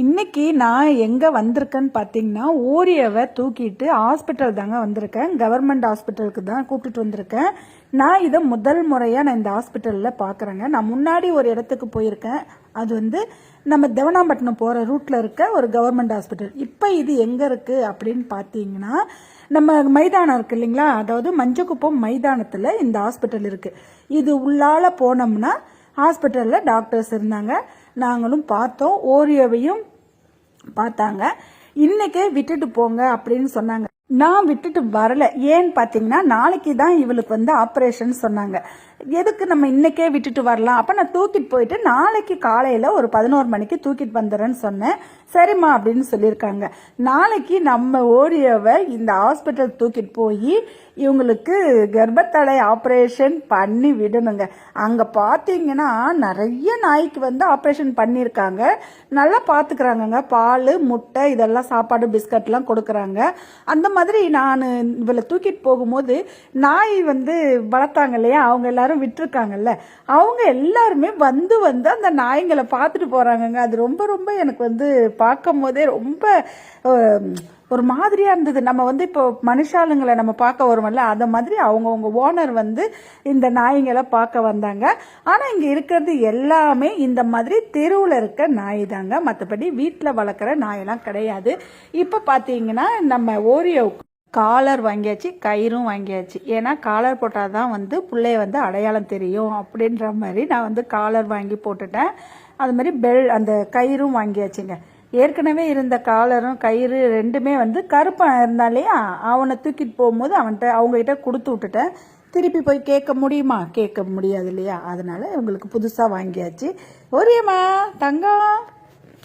இன்னைக்கு நான் எங்கே வந்திருக்கேன்னு பார்த்தீங்கன்னா ஓரியாவை தூக்கிட்டு ஹாஸ்பிட்டல் தாங்க வந்திருக்கேன். கவர்மெண்ட் ஹாஸ்பிட்டலுக்கு தான் கூப்பிட்டுட்டு வந்திருக்கேன். நான் இதை முதல் முறையாக நான் இந்த ஹாஸ்பிட்டலில் பார்க்குறேங்க நான் முன்னாடி ஒரு இடத்துக்கு போயிருக்கேன். அது வந்து நம்ம தேவனாம்பட்டினம் போகிற ரூட்டில் இருக்க ஒரு கவர்மெண்ட் ஹாஸ்பிட்டல் இப்போ இது எங்கே இருக்குது அப்படின்னு பார்த்தீங்கன்னா நம்ம மைதானம் இருக்குது இல்லைங்களா? அதாவது மஞ்சக்குப்பம் மைதானத்தில் இந்த ஹாஸ்பிட்டல் இருக்குது இது உள்ளால போனோம்னா ஹாஸ்பிட்டலில் டாக்டர்ஸ் இருந்தாங்க. நாங்களும் பார்த்தோம் ஓரியோவையும் பார்த்தாங்க. இன்னைக்கே விட்டுட்டு போங்க அப்படின்னு சொன்னாங்க. நான் விட்டுட்டு வரல. ஏன்னு பார்த்தீங்கன்னா நாளைக்கு தான் இவளுக்கு வந்து ஆப்ரேஷன் சொன்னாங்க. எதுக்கு நம்ம இன்னைக்கே விட்டுட்டு வரலாம்? அப்போ நான் தூக்கிட்டு போயிட்டு நாளைக்கு காலையில் ஒரு பதினோரு மணிக்கு தூக்கிட்டு வந்துடுறேன்னு சொன்னேன். சரிம்மா அப்படின்னு சொல்லியிருக்காங்க. நாளைக்கு நம்ம ஓடியோவை இந்த ஹாஸ்பிட்டல் தூக்கிட்டு போய் இவங்களுக்கு கர்ப்பத்தடை ஆப்ரேஷன் பண்ணி விடணுங்க. அங்கே பார்த்தீங்கன்னா நிறைய நாய்க்கு வந்து ஆப்ரேஷன் பண்ணியிருக்காங்க. நல்லா பார்த்துக்கிறாங்கங்க பால் முட்டை இதெல்லாம் சாப்பாடு பிஸ்கட்லாம் கொடுக்குறாங்க. அந்த மாதிரி நான் இவளை தூக்கிட்டு போகும்போது நாய் வந்து வளர்த்தாங்க இல்லையா? அவங்க எல்லாரும் விட்டுருக்காங்கல்ல? அவங்க எல்லாருமே வந்து வந்து அந்த நாய்ங்களை பார்த்துட்டு போகிறாங்கங்க அது ரொம்ப ரொம்ப எனக்கு வந்து பார்க்கும் போதே ரொம்ப ஒரு மாதிரியாக இருந்தது. நம்ம வந்து இப்போ மனுஷாளுங்களை நம்ம பார்க்க வருவோம்ல அதை மாதிரி அவங்கவுங்க ஓனர் வந்து இந்த நாய்ங்களை பார்க்க வந்தாங்க. ஆனால் இங்கே இருக்கிறது எல்லாமே இந்த மாதிரி தெருவில் இருக்க நாய் தாங்க மற்றபடி வீட்டில் வளர்க்குற நாயெல்லாம் கிடையாது. இப்போ பார்த்தீங்கன்னா நம்ம ஓரியோவுக்கு காலர் வாங்கியாச்சு கயிறும் வாங்கியாச்சு. ஏன்னா காலர் போட்டால் தான் வந்து பிள்ளைய வந்து அடையாளம் தெரியும் அப்படின்ற மாதிரி நான் வந்து காலர் வாங்கி போட்டுட்டேன். அது மாதிரி பெல் அந்த கயிறும் வாங்கியாச்சுங்க. ஏற்கனவே இருந்த காலரும் கயிறு ரெண்டுமே வந்து கருப்பாக இருந்தாலே அவனை தூக்கிட்டு போகும்போது அவன்கிட்ட அவங்ககிட்ட கொடுத்து விட்டுட்டேன். திருப்பி போய் கேட்க முடியுமா? கேட்க முடியாது இல்லையா? அதனால் இவங்களுக்கு புதுசாக வாங்கியாச்சு. ஒரேம்மா தங்கம்.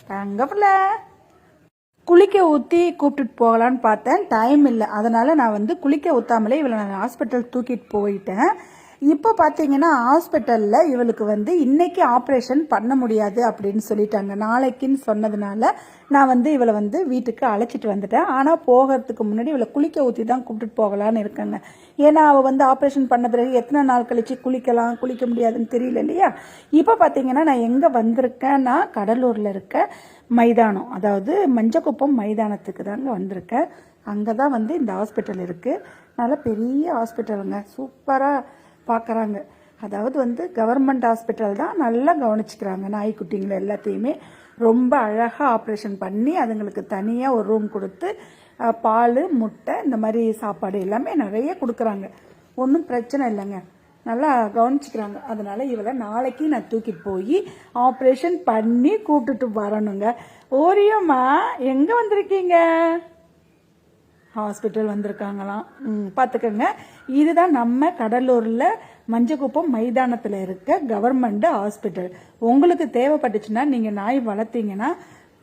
தங்க பிள்ளை. குளிக்க ஊற்றி கூப்பிட்டுட்டு போகலான்னு பார்த்தேன். டைம் இல்லை. அதனால் நான் வந்து குளிக்க ஊற்றாமலே இவளை நான் ஹாஸ்பிட்டல் தூக்கிட்டு போயிட்டேன். இப்போ பார்த்தீங்கன்னா ஹாஸ்பிட்டலில் இவளுக்கு வந்து இன்றைக்கி ஆப்ரேஷன் பண்ண முடியாது அப்படின்னு சொல்லிட்டாங்க. நாளைக்குன்னு சொன்னதுனால நான் வந்து இவளை வந்து வீட்டுக்கு அழைச்சிட்டு வந்துட்டேன். ஆனால் போகிறதுக்கு முன்னாடி இவளை குளிக்க ஊற்றி தான் கூப்பிட்டுட்டு போகலான்னு இருக்கேங்க. ஏன்னா அவள் வந்து ஆப்ரேஷன் பண்ண பிறகு எத்தனை நாள் கழிச்சு குளிக்கலாம் குளிக்க முடியாதுன்னு தெரியல இல்லையா? இப்போ பார்த்தீங்கன்னா நான் எங்கே வந்திருக்கேன்னா கடலூரில் இருக்க மைதானம். அதாவது மஞ்சக்குப்பம் மைதானத்துக்கு தாங்க வந்திருக்கேன். அங்கே தான் வந்து இந்த ஹாஸ்பிட்டல் இருக்குது நல்ல பெரிய ஹாஸ்பிட்டலுங்க. சூப்பராக பார்க்குறாங்க. அதாவது வந்து கவர்மெண்ட் ஹாஸ்பிட்டல் தான் நல்லா கவனிச்சுக்கிறாங்க நாய்க்குட்டிங்களை எல்லாத்தையுமே. ரொம்ப அழகாக ஆப்ரேஷன் பண்ணி அதுங்களுக்கு தனியாக ஒரு ரூம் கொடுத்து பால் முட்டை இந்த மாதிரி சாப்பாடு எல்லாமே நிறைய கொடுக்குறாங்க. ஒன்றும் பிரச்சனை இல்லைங்க. நல்லா கவனிச்சுக்கிறாங்க. அதனால் இவளை நாளைக்கு நான் தூக்கிட்டு போய் ஆப்ரேஷன் பண்ணி கூப்பிட்டுட்டு வரணுங்க. ஓரியம்மா எங்கே வந்திருக்கீங்க? ஹாஸ்பிட்டல் வந்திருக்காங்களாம். பார்த்துக்கோங்க இதுதான் நம்ம கடலூரில் மஞ்சக்குப்பம் மைதானத்தில் இருக்க கவர்மெண்ட் ஹாஸ்பிட்டல் உங்களுக்கு தேவைப்பட்டுச்சுன்னா நீங்கள் நாய் வளர்த்தீங்கன்னா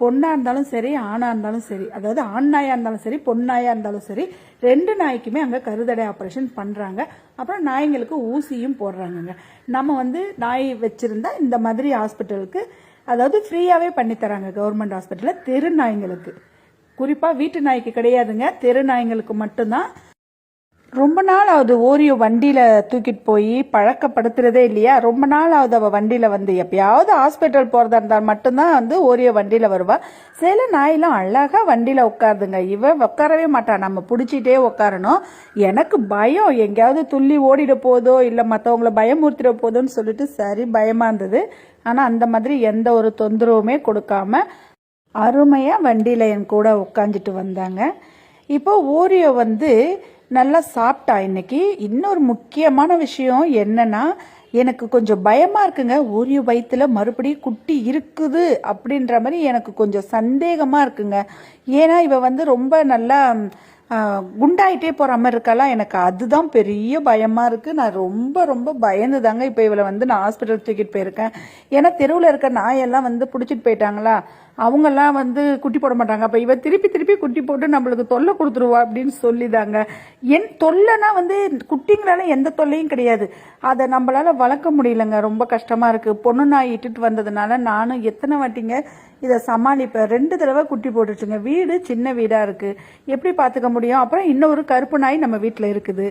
பொண்ணாக இருந்தாலும் சரி ஆணாக இருந்தாலும் சரி அதாவது ஆண் நாயாக இருந்தாலும் சரி பொண்ணாயாக இருந்தாலும் சரி ரெண்டு நாய்க்குமே அங்கே கருதடை ஆப்ரேஷன் பண்ணுறாங்க அப்புறம் நாய்ங்களுக்கு ஊசியும் போடுறாங்கங்க. நம்ம வந்து நாய் வச்சுருந்தா இந்த மாதிரி ஹாஸ்பிட்டலுக்கு அதாவது ஃப்ரீயாகவே பண்ணித்தராங்க கவர்மெண்ட் ஹாஸ்பிட்டலில் தெரு நாய்ங்களுக்கு. குறிப்பாக வீட்டு நாய்க்கு கிடையாதுங்க. தெரு நாய்ங்களுக்கு மட்டும்தான். ரொம்ப நாள் அது ஓரியோ வண்டியில் தூக்கிட்டு போய் பழக்கப்படுத்துறதே இல்லையா? ரொம்ப நாள் ஆகுது அவள் வண்டியில் வந்து எப்பயாவது ஹாஸ்பிட்டல் போகிறதா இருந்தால் மட்டும்தான் வந்து ஓரியோ வண்டியில் வருவாள் சில நாயெல்லாம் அழகாக வண்டியில் உட்காருதுங்க. இவன் உட்காரவே மாட்டான் நம்ம பிடிச்சிட்டே உட்காரணும். எனக்கு பயம். எங்கேயாவது துள்ளி ஓடிட போதோ இல்லை மற்றவங்கள பயமுறுத்திட போதோன்னு சொல்லிட்டு சரி பயமாக இருந்தது. ஆனால் அந்த மாதிரி எந்த ஒரு தொந்தரவுமே கொடுக்காம அருமையாக வண்டியில் என் கூட உட்காந்துட்டு வந்தாங்க. இப்போ ஓரியோ வந்து நல்லா சாப்பிட்டா இன்னைக்கு. இன்னொரு முக்கியமான விஷயம் என்னன்னா எனக்கு கொஞ்சம் பயமாக இருக்குங்க. ஓரியோ வயிற்றுல மறுபடியும் குட்டி இருக்குது அப்படின்ற மாதிரி எனக்கு கொஞ்சம் சந்தேகமாக இருக்குங்க. ஏன்னா இவ வந்து ரொம்ப நல்லா குண்டாயிட்டே போகிற மாதிரி இருக்கலாம் எனக்கு அதுதான் பெரிய பயமாக இருக்குது நான் ரொம்ப ரொம்ப பயந்து தாங்க இப்போ இவளை வந்து நான் ஹாஸ்பிட்டல் தூக்கிட்டு போயிருக்கேன். ஏன்னா தெருவில் இருக்க நாயெல்லாம் வந்து பிடிச்சிட்டு போயிட்டாங்களா? அவங்கெல்லாம் வந்து குட்டி போட மாட்டாங்க. அப்போ இவ திருப்பி திருப்பி குட்டி போட்டு நம்மளுக்கு தொல்லை கொடுத்துருவா அப்படின்னு சொல்லிதாங்க. என் தொல்லைனா வந்து குட்டிங்களால எந்த தொல்லையும் கிடையாது. அதை நம்மளால வளர்க்க முடியலங்க. ரொம்ப கஷ்டமாக இருக்குது பொண்ணு நாய் இட்டுட்டு வந்ததுனால நானும் எத்தனை வாட்டிங்க இதை சமாளிப்பேன் ரெண்டு தடவை குட்டி போட்டுச்சுங்க வீடு சின்ன வீடாக இருக்குது எப்படி பார்த்துக்க முடியும்? அப்புறம் இன்னொரு கருப்பு நாய் நம்ம வீட்டில் இருக்குது.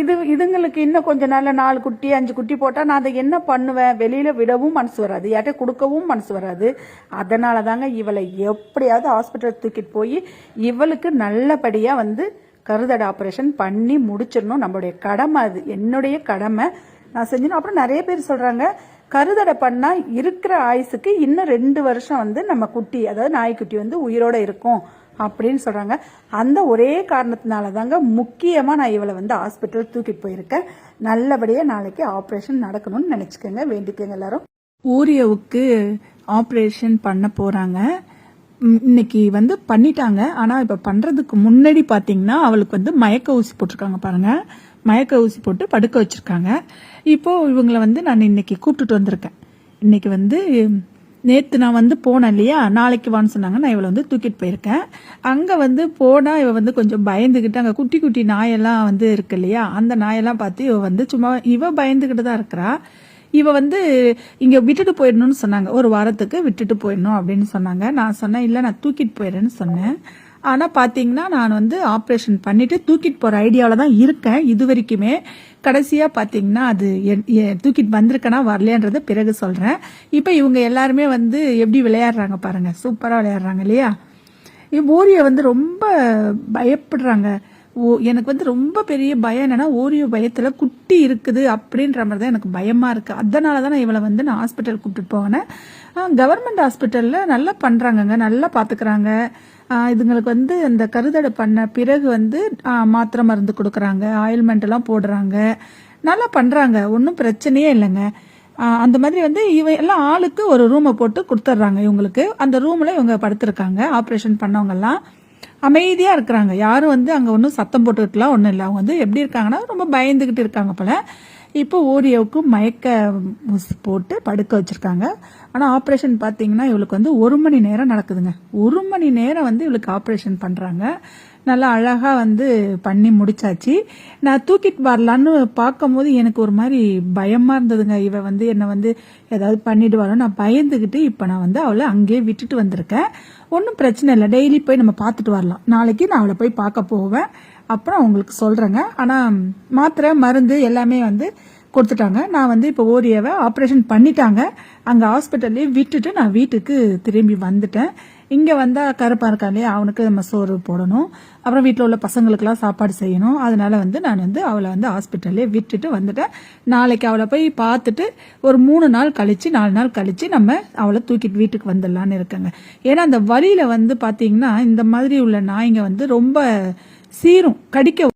இது இதுங்களுக்கு இன்னும் கொஞ்ச நாளில் நாலு குட்டி அஞ்சு குட்டி போட்டால் நான் அதை என்ன பண்ணுவேன்? வெளியில் விடவும் மனசு வராது. யார்கிட்ட கொடுக்கவும் மனசு வராது. அதனால தாங்க இவளை எப்படியாவது ஹாஸ்பிட்டல் தூக்கிட்டு போய் இவளுக்கு நல்லபடியாக வந்து கருதடை ஆப்ரேஷன் பண்ணி முடிச்சிடணும். நம்மளுடைய கடமை அது. என்னுடைய கடமை. நான் செஞ்சிடணும். அப்புறம் நிறைய பேர் சொல்கிறாங்க கருதடை பண்ணால் இருக்கிற ஆயுசுக்கு இன்னும் ரெண்டு வருஷம் வந்து நம்ம குட்டி அதாவது நாய்க்குட்டி வந்து உயிரோட இருக்கும் அப்படின்னு சொல்கிறாங்க அந்த ஒரே காரணத்தினால தாங்க முக்கியமாக நான் இவளை வந்து ஹாஸ்பிட்டல் தூக்கிட்டு போயிருக்கேன். நல்லபடியாக நாளைக்கு ஆப்ரேஷன் நடக்கணும்னு நினச்சிக்கோங்க வேண்டிக்கோங்க எல்லாரும். ஊரியவுக்கு ஆப்ரேஷன் பண்ண போகிறாங்க இன்னைக்கு வந்து பண்ணிட்டாங்க. ஆனால் இப்போ பண்ணுறதுக்கு முன்னாடி பார்த்தீங்கன்னா அவளுக்கு வந்து மயக்க ஊசி போட்டிருக்காங்க பாருங்கள் மயக்க ஊசி போட்டு படுக்க வச்சுருக்காங்க. இப்போது இவங்களை வந்து நான் இன்னைக்கு கூப்பிட்டுட்டு வந்திருக்கேன். இன்றைக்கி வந்து நேற்று நான் வந்து போனேன் இல்லையா? நாளைக்கு வான்னு சொன்னாங்க. நான் இவளை வந்து தூக்கிட்டு போயிருக்கேன். அங்கே வந்து போனால் இவள் வந்து கொஞ்சம் பயந்துக்கிட்டு அங்கே குட்டி குட்டி நாயெல்லாம் வந்து இருக்கு இல்லையா? அந்த நாயெல்லாம் பார்த்து இவள் வந்து சும்மா இவள் பயந்துக்கிட்டு தான் இருக்கிறா. இவ வந்து இங்க விட்டுட்டு போயிடணும்னு சொன்னாங்க. ஒரு வாரத்துக்கு விட்டுட்டு போயிடணும் அப்படின்னு சொன்னாங்க. நான் சொன்னேன் இல்லை நான் தூக்கிட்டு போயிடுறேன்னு சொன்னேன். ஆனால் பார்த்தீங்கன்னா நான் வந்து ஆப்ரேஷன் பண்ணிவிட்டு தூக்கிட்டு போகிற ஐடியாவில தான் இருக்கேன். இது வரைக்குமே கடைசியாக பார்த்தீங்கன்னா அது என்- தூக்கிட்டு வந்திருக்கேனா வரலையான்றத பிறகு சொல்கிறேன் இப்போ இவங்க எல்லாருமே வந்து எப்படி விளையாடுறாங்க பாருங்க. சூப்பராக விளையாடுறாங்க இல்லையா? ஓரியை வந்து ரொம்ப பயப்படுறாங்க. ஓ எனக்கு வந்து ரொம்ப பெரிய பயம் என்னென்னா ஓரியோ பயத்தில் குட்டி இருக்குது அப்படின்ற மாதிரி தான் எனக்கு பயமாக இருக்குது அதனால தான் நான் இவளை வந்து நான் ஹாஸ்பிட்டல் கூப்பிட்டு போனேன். கவர்மெண்ட் ஹாஸ்பிட்டலில் நல்லா பண்ணுறாங்கங்க நல்லா பாத்துக்கிறாங்க. இதுங்களுக்கு வந்து அந்த கருதடை பண்ண பிறகு வந்து மாத்திரை மருந்து கொடுக்குறாங்க ஆயில்மெண்ட் எல்லாம் போடுறாங்க. நல்லா பண்ணுறாங்க ஒன்றும் பிரச்சனையே இல்லைங்க. அந்த மாதிரி வந்து இவ எல்லாம் ஆளுக்கு ஒரு ரூமை போட்டு கொடுத்துட்றாங்க இவங்களுக்கு. அந்த ரூமில் இவங்க படுத்திருக்காங்க ஆப்ரேஷன் பண்ணவங்கெல்லாம். அமைதியாக இருக்கிறாங்க. யாரும் வந்து அங்கே ஒன்றும் சத்தம் போட்டுக்கிட்டுலாம் ஒன்றும் இல்லை. அவங்க வந்து எப்படி இருக்காங்கன்னா ரொம்ப பயந்துக்கிட்டு இருக்காங்க போல. இப்போ ஓரியோவுக்கு மயக்க போட்டு படுக்க வச்சுருக்காங்க. ஆனால் ஆப்ரேஷன் பார்த்தீங்கன்னா இவளுக்கு வந்து ஒரு மணி நேரம் நடக்குதுங்க. ஒரு மணி நேரம் வந்து இவளுக்கு ஆப்ரேஷன் பண்ணுறாங்க நல்லா அழகாக வந்து பண்ணி முடிச்சாச்சு. நான் தூக்கிட்டு வரலான்னு பார்க்கும்போது எனக்கு ஒரு மாதிரி பயமாக இருந்ததுங்க. இவ வந்து என்னை வந்து ஏதாவது பண்ணிடுவாளோ நான் பயந்துக்கிட்டு இப்போ நான் வந்து அவளை அங்கேயே விட்டுட்டு வந்திருக்கேன். ஒன்றும் பிரச்சனை இல்லை. டெய்லி போய் நம்ம பார்த்துட்டு வரலாம். நாளைக்கு நான் அவளை போய் பார்க்க போவேன். அப்புறம் உங்களுக்கு சொல்கிறேங்க ஆனால் மாத்திரை மருந்து எல்லாமே வந்து கொடுத்துட்டாங்க. நான் வந்து இப்போ ஓரியாவை ஆப்ரேஷன் பண்ணிட்டாங்க. அங்கே ஹாஸ்பிட்டல்லே விட்டுட்டு நான் வீட்டுக்கு திரும்பி வந்துட்டேன். இங்கே வந்தால் கருப்பாக இருக்கான் இல்லையா? அவனுக்கு நம்ம சோறு போடணும். அப்புறம் வீட்டில் உள்ள பசங்களுக்கெல்லாம் சாப்பாடு செய்யணும். அதனால வந்து நான் வந்து அவளை வந்து ஹாஸ்பிட்டல்லே விட்டுட்டு வந்துட்டேன். நாளைக்கு அவளை போய் பார்த்துட்டு ஒரு மூணு நாள் கழித்து நாலு நாள் கழித்து நம்ம அவளை தூக்கிட்டு வீட்டுக்கு வந்துடலான்னு இருக்கேங்க. ஏன்னா அந்த வழியில் வந்து பார்த்தீங்கன்னா இந்த மாதிரி உள்ள நாய்ங்க வந்து ரொம்ப சீரும் கடிக்க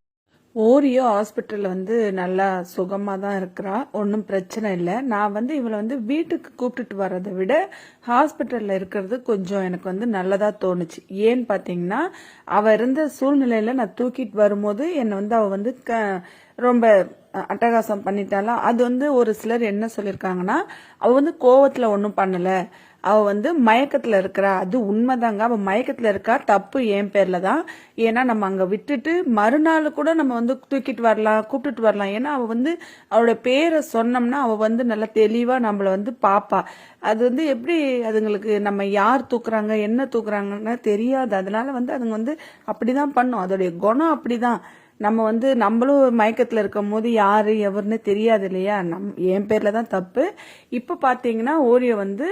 ஓரியோ ஹாஸ்பிட்டலில் வந்து நல்லா சுகமாக தான் இருக்கிறா. ஒன்றும் பிரச்சனை இல்லை. நான் வந்து இவளை வந்து வீட்டுக்கு கூப்பிட்டுட்டு வர்றதை விட ஹாஸ்பிட்டலில் இருக்கிறது கொஞ்சம் எனக்கு வந்து நல்லதாக தோணுச்சு. ஏன்னு பார்த்தீங்கன்னா அவள் இருந்த சூழ்நிலையில் நான் தூக்கிட்டு வரும்போது என்னை வந்து அவள் வந்து க ரொம்ப அட்டகாசம் பண்ணிட்டாலாம் அது வந்து ஒரு சிலர் என்ன சொல்லியிருக்காங்கன்னா அவள் வந்து கோவத்தில் ஒன்றும் பண்ணலை. அவள் வந்து மயக்கத்தில் இருக்கிறா. அது உண்மைதாங்க. அவள் மயக்கத்தில் இருக்கா. தப்பு என் பேரில் தான் ஏன்னா நம்ம அங்கே விட்டுட்டு மறுநாள் கூட நம்ம வந்து தூக்கிட்டு வரலாம் கூப்பிட்டுட்டு வரலாம். ஏன்னா அவள் வந்து அவளோட பேரை சொன்னோம்னா அவள் வந்து நல்லா தெளிவாக நம்மளை வந்து பார்ப்பா அது வந்து எப்படி அதுங்களுக்கு நம்ம யார் தூக்குறாங்க என்ன தூக்குறாங்கன்னு தெரியாது. அதனால வந்து அதுங்க வந்து அப்படி தான் பண்ணும். அதோடைய குணம் அப்படிதான். நம்ம வந்து நம்மளும் மயக்கத்தில் இருக்கும் போது யார் எவருன்னு தெரியாது இல்லையா? நம் என் பேரில் தான் தப்பு. இப்போ பார்த்தீங்கன்னா ஓரியை வந்து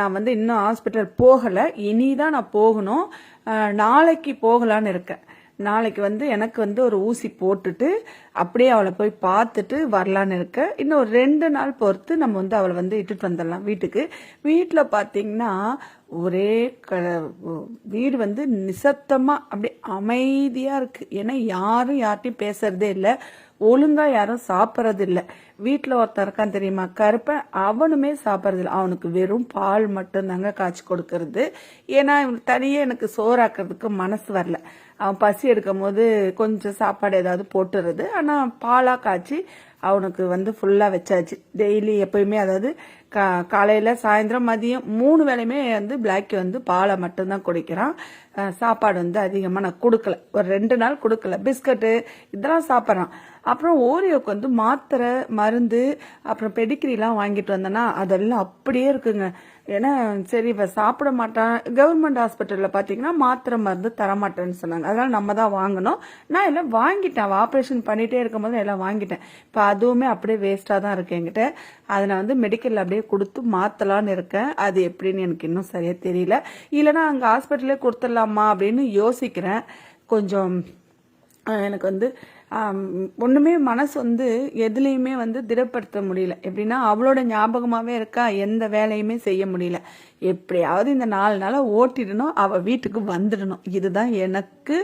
நான் வந்து இன்னும் ஹாஸ்பிட்டல் போகலை. இனி தான் நான் போகணும். நாளைக்கு போகலான்னு இருக்கேன். நாளைக்கு வந்து எனக்கு வந்து ஒரு ஊசி போட்டுட்டு அப்படியே அவளை போய் பார்த்துட்டு வரலான்னு இருக்கேன் இன்னும் ஒரு ரெண்டு நாள் பொறுத்து நம்ம வந்து அவளை வந்து இட்டுட்டு வந்துடலாம் வீட்டுக்கு. வீட்டில் பார்த்தீங்கன்னா ஒரே க வீடு வந்து நிசப்தமா அப்படியே அமைதியா இருக்கு. ஏன்னா யாரும் யார்ட்டையும் பேசுறதே இல்லை. ஒழுங்கா யாரும் சாப்பிட்றது இல்லை. வீட்டில் ஒருத்தன் இருக்கான் தெரியுமா? கருப்பன் அவனுமே சாப்பிட்றது இல்லை. அவனுக்கு வெறும் பால் மட்டும்தாங்க காய்ச்சி கொடுக்கறது. ஏன்னா இவனுக்கு தனியே எனக்கு சோறாக்குறதுக்கு மனசு வரல. அவன் பசி எடுக்கும் போது கொஞ்சம் சாப்பாடு ஏதாவது போட்டுறது. ஆனால் பாலாக காய்ச்சி அவனுக்கு வந்து ஃபுல்லாக வச்சாச்சு. டெய்லி எப்பயுமே அதாவது கா காலையில் சாயந்தரம் மதியம் மூணு வேளையுமே வந்து பிளாக்கி வந்து பாலை மட்டும்தான் குடிக்கிறான். சாப்பாடு வந்து அதிகமாக நான் கொடுக்கல. ஒரு ரெண்டு நாள் கொடுக்கல. பிஸ்கட்டு இதெல்லாம் சாப்பிட்றான். அப்புறம் ஓரியோக்கு வந்து மாத்திரை மருந்து அப்புறம் பெடிகிரிலாம் வாங்கிட்டு வந்தேன்னா அதெல்லாம் அப்படியே இருக்குங்க. ஏன்னா சரி இப்போ சாப்பிட மாட்டான். கவர்மெண்ட் ஹாஸ்பிட்டலில் பார்த்தீங்கன்னா மாத்திரை மருந்து தரமாட்டேன்னு சொன்னாங்க. அதனால் நம்ம தான் வாங்கணும். நான் எல்லாம் வாங்கிட்டேன். ஆப்ரேஷன் பண்ணிகிட்டே இருக்கும்போது எல்லாம் வாங்கிட்டேன். இப்போ அதுவுமே அப்படியே வேஸ்ட்டாக தான் இருக்கு என்கிட்ட. அதை நான் வந்து மெடிக்கலில் அப்படியே கொடுத்து மாற்றலான்னு இருக்கேன். அது எப்படின்னு எனக்கு இன்னும் சரியாக தெரியல. இல்லைன்னா அங்கே ஹாஸ்பிட்டலே கொடுத்துடலாமா அப்படின்னு யோசிக்கிறேன். கொஞ்சம் எனக்கு வந்து ஒன்றுமே மனசு வந்து எதுலேயுமே வந்து திடப்படுத்த முடியல. எப்படின்னா அவளோட ஞாபகமாகவே இருக்கா? எந்த வேலையுமே செய்ய முடியல. எப்படியாவது இந்த நாலு நாளாக ஓட்டிடணும். அவள் வீட்டுக்கு வந்துடணும். இதுதான் எனக்கு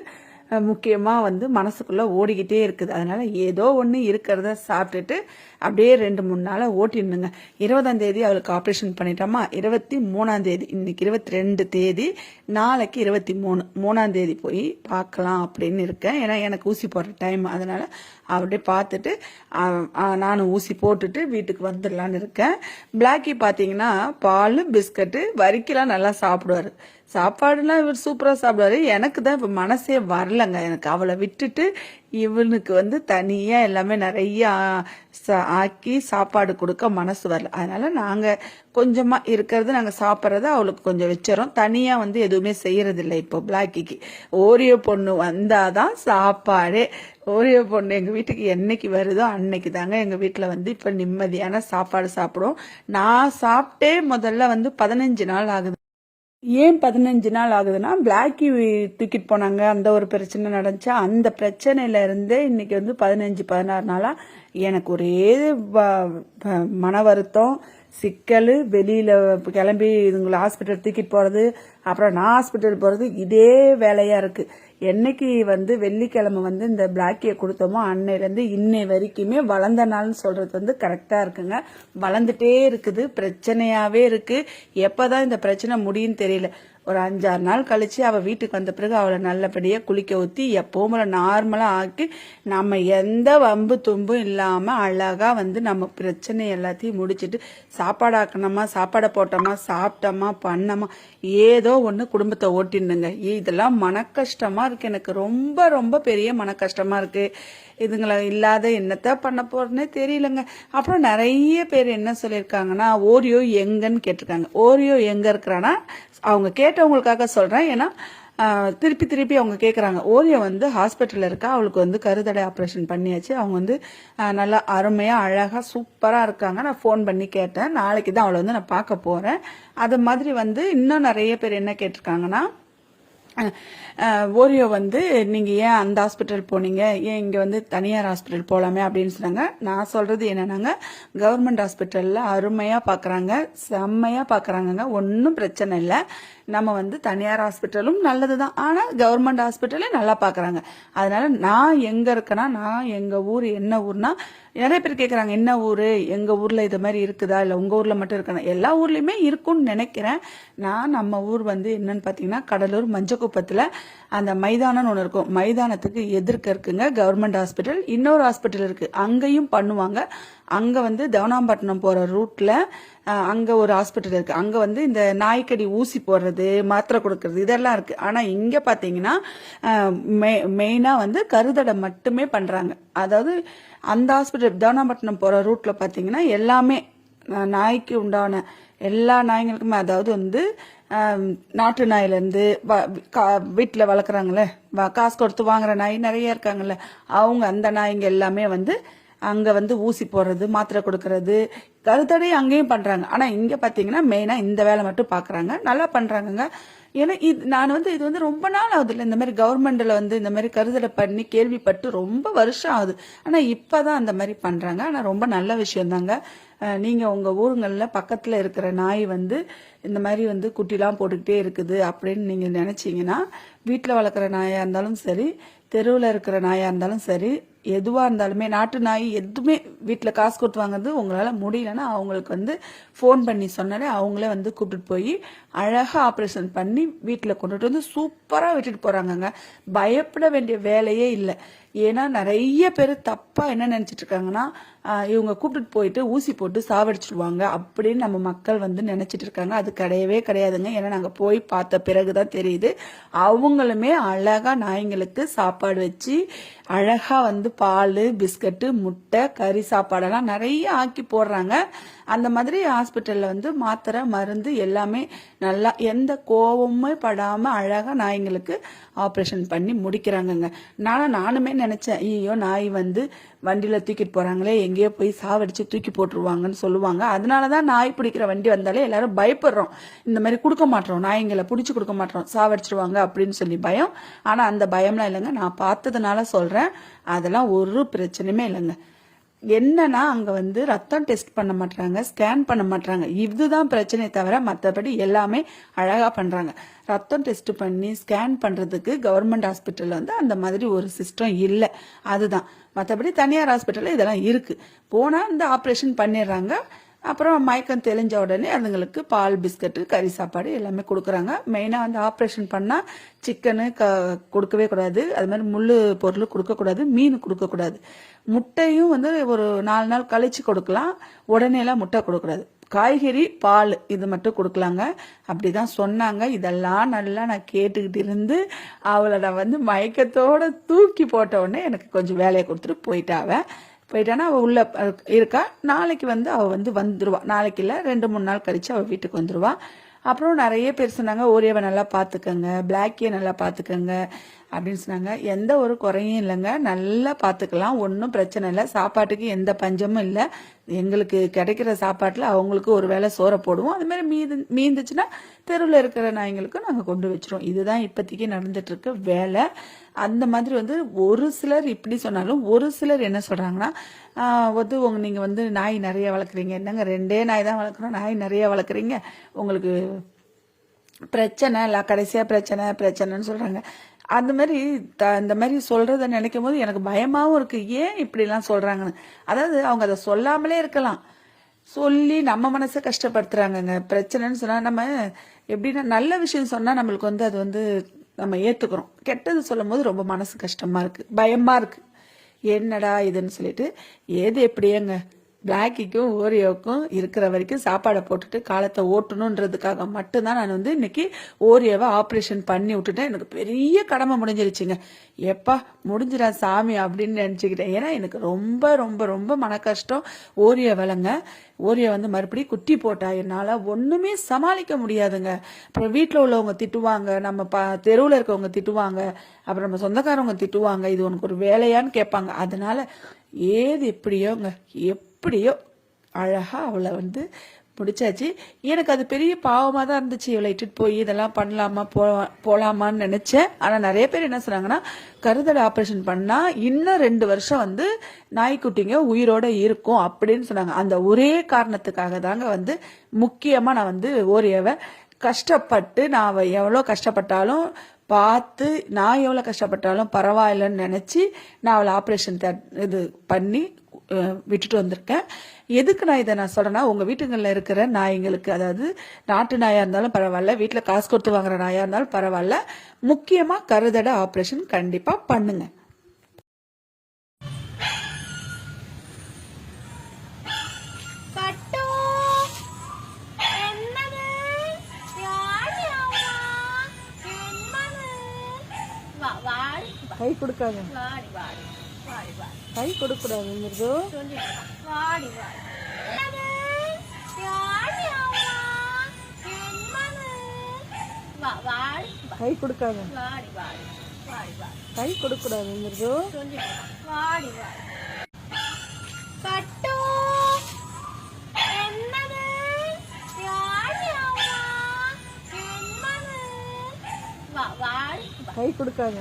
முக்கியமாக வந்து மனசுக்குள்ளே ஓடிக்கிட்டே இருக்குது. அதனால் ஏதோ ஒன்று இருக்கிறத சாப்பிட்டுட்டு அப்படியே ரெண்டு மூணு நாளை ஓட்டிடணுங்க இருபதாம் தேதி அவளுக்கு ஆப்ரேஷன் பண்ணிட்டோமா? இருபத்தி மூணாம் தேதி இன்னைக்கு இருபத்தி ரெண்டு தேதி நாளைக்கு இருபத்தி மூணு மூணாம் தேதி போய் பார்க்கலாம் அப்படின்னு இருக்கேன். ஏன்னா எனக்கு ஊசி போடுற டைம் அதனால அப்படியே பார்த்துட்டு நானும் ஊசி போட்டுட்டு வீட்டுக்கு வந்துடலான்னு இருக்கேன். பிளாக்கி பார்த்தீங்கன்னா பால் பிஸ்கட்டு வரிக்கெல்லாம் நல்லா சாப்பிடுவாரு. சாப்பாடுலாம் இவர் சூப்பராக சாப்பிடுவாரு. எனக்கு தான் இப்போ மனசே வரலங்க. எனக்கு அவளை விட்டுட்டு இவனுக்கு வந்து தனியாக எல்லாமே நிறையா சா- ஆக்கி சாப்பாடு கொடுக்க மனசு வரல. அதனால நாங்கள் கொஞ்சமாக இருக்கிறது நாங்கள் சாப்பிட்றத அவளுக்கு கொஞ்சம் வச்சிடறோம் தனியாக வந்து எதுவுமே செய்யறதில்ல இப்போ பிளாக்கிக்கு. ஓரியோ பொண்ணு வந்தால் தான் சாப்பாடே. ஓரியோ பொண்ணு எங்கள் வீட்டுக்கு என்னைக்கு வருதோ அன்னைக்கு தாங்க எங்கள் வீட்டில் வந்து இப்போ நிம்மதியான சாப்பாடு சாப்பிடுவோம். நான் சாப்பிட்டே முதல்ல வந்து பதினஞ்சு நாள் ஆகுது. ஏன் பதினஞ்சு நாள் ஆகுதுன்னா பிளாக்கி தூக்கிட்டு போனாங்க. அந்த ஒரு பிரச்சனை நடந்துச்சு. அந்த பிரச்சனையில இருந்தே இன்னைக்கு வந்து பதினஞ்சு பதினாறு நாளா எனக்கு ஒரே வ- மன வருத்தம் சிக்கல். வெளியில கிளம்பி இதுங்களை ஹாஸ்பிட்டல் தூக்கிட்டு போறது அப்புறம் நான் ஹாஸ்பிட்டல் போறது இதே வேலையா இருக்கு. என்னைக்கு வந்து வெள்ளிக்கிழமை வந்து இந்த பிளாக்கியை கொடுத்தோமோ அன்னையிலேருந்து இன்னை வரைக்குமே வளர்ந்த நாள்னு சொல்கிறது வந்து கரெக்டாக இருக்குங்க. வளர்ந்துட்டே இருக்குது பிரச்சனையாகவே இருக்குது எப்போ தான் இந்த பிரச்சனை முடியும்னு தெரியல. ஒரு அஞ்சாறு நாள் கழிச்சு அவ வீட்டுக்கு வந்த பிறகு அவளை நல்லபடியா குளிக்க ஊத்தி எப்பவும் நார்மலாக நார்மலா ஆக்கி நம்ம எந்த வம்பு தும்பும் இல்லாம அழகா வந்து நம்ம பிரச்சனை எல்லாத்தையும் முடிச்சிட்டு சாப்பாடு ஆக்கணுமா சாப்பாடை போட்டோமா சாப்பிட்டோமா பண்ணோமா ஏதோ ஒண்ணு குடும்பத்தை ஓட்டினுங்க இதெல்லாம் மன கஷ்டமா இருக்கு. எனக்கு ரொம்ப ரொம்ப பெரிய மன கஷ்டமாக இருக்கு. இதுங்களை இல்லாத என்னத்த பண்ண போறேன்னே தெரியலங்க. அப்புறம் நிறைய பேர் என்ன சொல்லியிருக்காங்கன்னா ஓரியோ எங்கன்னு கேட்டிருக்காங்க. ஓரியோ எங்க இருக்கிறான்னா அவங்க கேட்டவங்களுக்காக சொல்றேன். ஏன்னா திருப்பி திருப்பி அவங்க கேட்குறாங்க ஓரியோ வந்து ஹாஸ்பிட்டலில் இருக்கா? அவளுக்கு வந்து கருதடை ஆப்ரேஷன் பண்ணியாச்சு. அவங்க வந்து நல்லா அருமையாக அழகாக சூப்பராக இருக்காங்க. நான் ஃபோன் பண்ணி கேட்டேன். நாளைக்கு தான் அவளை வந்து நான் பார்க்க போகிறேன் அது மாதிரி வந்து இன்னும் நிறைய பேர் என்ன கேட்டிருக்காங்கன்னா ஓரியோ வந்து நீங்கள் ஏன் அந்த ஹாஸ்பிட்டல் போனீங்க? ஏன் இங்கே வந்து தனியார் ஹாஸ்பிட்டல் போகலாமே அப்படின்னு சொன்னாங்க. நான் சொல்கிறது என்னென்னாங்க கவர்மெண்ட் ஹாஸ்பிட்டலில் அருமையாக பார்க்குறாங்க செம்மையாக பார்க்குறாங்கங்க ஒன்றும் பிரச்சனை இல்லை. நம்ம வந்து தனியார் ஹாஸ்பிட்டலும் நல்லது தான் ஆனால் கவர்மெண்ட் ஹாஸ்பிட்டலே நல்லா பார்க்குறாங்க அதனால நான் எங்கே இருக்கேன்னா நான் எங்கள் ஊர் என்ன ஊர்னா நிறைய பேர் கேட்குறாங்க என்ன ஊர்? எங்கள் ஊரில் இது மாதிரி இருக்குதா? இல்லை உங்கள் ஊரில் மட்டும் இருக்கணும் எல்லா ஊர்லேயுமே இருக்கும்னு நினைக்கிறேன். நான் நம்ம ஊர் வந்து என்னன்னு பார்த்தீங்கன்னா கடலூர் மஞ்சக்குப்பத்தில் அந்த மைதானம்னு ஒன்று இருக்கும். மைதானத்துக்கு எதிர்க்க இருக்குங்க கவர்மெண்ட் ஹாஸ்பிட்டல் இன்னொரு ஹாஸ்பிட்டல் இருக்குது அங்கேயும் பண்ணுவாங்க. அங்கே வந்து தவனாம்பட்டினம் போகிற ரூட்டில் அங்கே ஒரு ஹாஸ்பிட்டல் இருக்குது அங்கே வந்து இந்த நாய்க்கடி ஊசி போடுறது மாத்திரை கொடுக்கறது இதெல்லாம் இருக்குது ஆனால் இங்கே பார்த்தீங்கன்னா மெ மெயினாக வந்து கருதடை மட்டுமே பண்ணுறாங்க அதாவது அந்த ஹாஸ்பிட்டல் தவனாம்பட்டினம் போகிற ரூட்டில் பார்த்தீங்கன்னா எல்லாமே நாய்க்கு உண்டான எல்லா நாய்களுக்குமே அதாவது வந்து நாட்டு நாயிலேருந்து வீட்டில் வளர்க்குறாங்களே காசு கொடுத்து வாங்குற நாய் நிறைய இருக்காங்கல்ல அவங்க அந்த நாய்ங்க எல்லாமே வந்து அங்கே வந்து ஊசி போடுறது மாத்திரை கொடுக்கறது கருத்தடை அங்கேயும் பண்ணுறாங்க ஆனால் இங்கே பார்த்தீங்கன்னா மெயினாக இந்த வேலை மட்டும் பார்க்குறாங்க நல்லா பண்ணுறாங்கங்க ஏன்னா இது நான் வந்து இது வந்து ரொம்ப நாள் ஆகுது இல்லை இந்த மாதிரி கவர்மெண்ட்ல வந்து இந்த மாதிரி கருதலை பண்ணி கேள்விப்பட்டு ரொம்ப வருஷம் ஆகுது. ஆனால் இப்போதான் அந்த மாதிரி பண்ணுறாங்க ஆனால் ரொம்ப நல்ல விஷயம் தாங்க நீங்கள் உங்கள் ஊருங்களில் பக்கத்தில் இருக்கிற நாய் வந்து இந்த மாதிரி வந்து குட்டிலாம் போட்டுக்கிட்டே இருக்குது அப்படின்னு நீங்கள் நினச்சிங்கன்னா வீட்டில் வளர்க்குற நாயாக இருந்தாலும் சரி தெருவில் இருக்கிற நாயாக இருந்தாலும் சரி எதுவாக இருந்தாலுமே நாட்டு நாய் எதுவுமே வீட்டில் காசு கொடுத்து வாங்குறது உங்களால் முடியலன்னா அவங்களுக்கு வந்து ஃபோன் பண்ணி சொன்னாலே அவங்களே வந்து கூப்பிட்டுட்டு போய் அழகாக ஆப்ரேஷன் பண்ணி வீட்டில் கொண்டுட்டு வந்து சூப்பராக விட்டுட்டு போகிறாங்கங்க பயப்பட வேண்டிய வேலையே இல்லை. ஏன்னா நிறைய பேர் தப்பாக என்ன நினச்சிட்டு இருக்காங்கன்னா இவங்க கூப்பிட்டுட்டு போயிட்டு ஊசி போட்டு சாவடிச்சிடுவாங்க. அப்படின்னு நம்ம மக்கள் வந்து நினச்சிட்டு இருக்காங்க. அது கிடையவே கிடையாதுங்க. ஏன்னா நாங்கள் போய் பார்த்த பிறகு தான் தெரியுது. அவங்களுமே அழகாக நாய்ங்களுக்கு சாப்பாடு வச்சு அழகா வந்து பால் பிஸ்கட்டு முட்டை கறி சாப்பாடெல்லாம் நிறைய ஆக்கி போடுறாங்க. அந்த மாதிரி ஹாஸ்பிட்டல்ல வந்து மாத்திரை மருந்து எல்லாமே நல்லா எந்த கோவமுமே படாம அழகா நாய்ங்களுக்கு ஆப்ரேஷன் பண்ணி முடிக்கிறாங்கங்க. நானும் நானுமே நினைச்சேன் ஐயோ நாய் வந்து வண்டியில் தூக்கிட்டு போகிறாங்களே எங்கேயோ போய் சாவடிச்சு தூக்கி போட்டுருவாங்கன்னு சொல்லுவாங்க. அதனால தான் நாய் பிடிக்கிற வண்டி வந்தாலே எல்லாரும் பயப்படுறோம். இந்த மாதிரி கொடுக்க மாட்டோம். நாய்ங்களை பிடிச்சி கொடுக்க மாட்டோம். சாவடிச்சிருவாங்க அப்படின்னு சொல்லி பயம். ஆனால் அந்த பயம்லாம் இல்லைங்க. நான் பார்த்ததுனால சொல்கிறேன் அதெல்லாம் ஒரு பிரச்சனையுமே இல்லைங்க. என்னன்னா அங்க வந்து ரத்தம் டெஸ்ட் பண்ண மாட்டாங்க ஸ்கேன் பண்ண மாட்டாங்க இதுதான் பிரச்சனை தவிர மற்றபடி எல்லாமே அழகா பண்றாங்க. ரத்தம் டெஸ்ட் பண்ணி ஸ்கேன் பண்றதுக்கு கவர்மெண்ட் ஹாஸ்பிட்டலில் வந்து அந்த மாதிரி ஒரு சிஸ்டம் இல்லை. அதுதான். மற்றபடி தனியார் ஹாஸ்பிட்டல்ல இதெல்லாம் இருக்கு. போனா இந்த ஆப்ரேஷன் பண்ணிடுறாங்க. அப்புறம் மயக்கம் தெளிஞ்ச உடனே அதுங்களுக்கு பால் பிஸ்கட்டு கறி சாப்பாடு எல்லாமே கொடுக்குறாங்க. மெயினாக வந்து ஆப்ரேஷன் பண்ணால் சிக்கனு க கொடுக்கவே கூடாது. அது மாதிரி முள் பொருள் கொடுக்கக்கூடாது மீன் கொடுக்கக்கூடாது. முட்டையும் வந்து ஒரு நாலு நாள் கழிச்சு கொடுக்கலாம். உடனேலாம் முட்டை கொடுக்கக்கூடாது. காய்கறி பால் இது மட்டும் கொடுக்கலாங்க. அப்படிதான் சொன்னாங்க. இதெல்லாம் நல்லா நான் கேட்டுக்கிட்டு இருந்து அவளை நான் வந்து மயக்கத்தோடு தூக்கி போட்ட உடனே எனக்கு கொஞ்சம் வேலையை கொடுத்துட்டு போயிட்டாவேன் போயிட்டானா அவள் உள்ளே இருக்கா? நாளைக்கு வந்து அவள் வந்து வந்துடுவாள் நாளைக்கு இல்லை ரெண்டு மூணு நாள் கழிச்சு அவள் வீட்டுக்கு வந்துடுவாள் அப்புறம் நிறைய பேர் சொன்னாங்க ஓரியாவை நல்லா பார்த்துக்கோங்க பிளாக்கியை நல்லா பார்த்துக்கங்க அப்படின்னு சொன்னாங்க. எந்த ஒரு குறையும் இல்லைங்க. நல்லா பார்த்துக்கலாம். ஒன்றும் பிரச்சனை இல்லை. சாப்பாட்டுக்கு எந்த பஞ்சமும் இல்லை. எங்களுக்கு கிடைக்கிற சாப்பாட்டில் அவங்களுக்கு ஒரு வேளை சோறை போடுவோம். அதுமாரி மீது மீந்துச்சுன்னா தெருவில் இருக்கிற நாய்ங்களுக்கும் நாங்கள் கொண்டு வச்சிருவோம். இதுதான் இப்போதைக்கு நடந்துட்டுருக்க வேலை. அந்த மாதிரி வந்து ஒரு சிலர் இப்படி சொன்னாலும் ஒரு சிலர் என்ன சொல்கிறாங்கன்னா வந்து உங்க நீங்கள் வந்து நாய் நிறைய வளர்க்குறீங்க. என்னங்க ரெண்டே நாய் தான் வளர்க்குறோம் நாய் நிறைய வளர்க்குறீங்க? உங்களுக்கு பிரச்சனை இல்லை. கடைசியாக பிரச்சனை பிரச்சனைன்னு சொல்கிறாங்க அந்த மாதிரி த இந்த மாதிரி சொல்கிறத நினைக்கும் போது எனக்கு பயமாகவும் இருக்குது ஏன் இப்படிலாம் சொல்கிறாங்கன்னு அதாவது அவங்க அதை சொல்லாமலே இருக்கலாம். சொல்லி நம்ம மனசை கஷ்டப்படுத்துறாங்கங்க. பிரச்சனைன்னு சொன்னால் நம்ம எப்படின்னா நல்ல விஷயம் சொன்னால் நம்மளுக்கு வந்து அது வந்து நம்ம ஏற்றுக்கிறோம் கெட்டது சொல்லும் போது ரொம்ப மனசு கஷ்டமாக இருக்குது பயமாக இருக்குது என்னடா இதுன்னு சொல்லிட்டு ஏது எப்படியேங்க? பிளாக்கிக்கும் ஓரியோவுக்கும் இருக்கிற வரைக்கும் சாப்பாடை போட்டுட்டு காலத்தை ஓட்டணுன்றதுக்காக மட்டும்தான் நான் வந்து இன்னைக்கு ஓரியோவை ஆப்ரேஷன் பண்ணி விட்டுட்டேன். எனக்கு பெரிய கடமை முடிஞ்சிருச்சுங்க. எப்பா முடிஞ்சிடா சாமி அப்படின்னு நினச்சிக்கிட்டேன். ஏன்னா எனக்கு ரொம்ப ரொம்ப ரொம்ப மன கஷ்டம் ஓரியோ விலங்க ஓரியோ வந்து மறுபடியும் குட்டி போட்டா என்னால் ஒன்றுமே சமாளிக்க முடியாதுங்க. அப்புறம் வீட்டில் உள்ளவங்க திட்டுவாங்க நம்ம ப தெருவில் இருக்கவங்க திட்டுவாங்க அப்புறம் நம்ம சொந்தக்காரவங்க திட்டுவாங்க இது உனக்கு ஒரு வேலையான்னு கேட்பாங்க. அதனால ஏது எப்படியோங்க எப் எப்படியோ அழகாக அவளை வந்து பிடிச்சாச்சு எனக்கு அது பெரிய பாவமாக தான் இருந்துச்சு. இவளை இட்டுட்டு போய் இதெல்லாம் பண்ணலாமா போ போகலாமான்னு நினச்சேன். ஆனால் நிறைய பேர் என்ன சொன்னாங்கன்னா கருதலை ஆப்ரேஷன் பண்ணால் இன்னும் ரெண்டு வருஷம் வந்து நாய்க்குட்டிங்க உயிரோட இருக்கும் அப்படின்னு சொன்னாங்க. அந்த ஒரே காரணத்துக்காக தாங்க வந்து முக்கியமாக நான் வந்து ஓரியாவை கஷ்டப்பட்டு நான் அவள் எவ்வளோ கஷ்டப்பட்டாலும் பார்த்து நான் எவ்வளோ கஷ்டப்பட்டாலும் பரவாயில்லைன்னு நினச்சி நான் அவளை ஆப்ரேஷன் இது பண்ணி விட்டுட்டு வந்திருக்கேன். எதுக்கு நான் இதை நான் சொல்றேன்னா உங்க வீட்டுங்களில் இருக்கிற நாய்ங்களுக்கு அதாவது நாட்டு நாயா இருந்தாலும் பரவாயில்ல வீட்டில் காசு கொடுத்து வாங்குற நாயா இருந்தாலும் பரவாயில்ல முக்கியமா கருதடை ஆப்ரேஷன் கண்டிப்பா பண்ணுங்க. பட்டு என்னது? யாரு அம்மா என்னது? வா வாடி கை வாடி. கை கொடுக்கூடாது சொல்லி வா கை கொடுக்காது. கை கொடுக்கூடாது கை கொடுக்காது.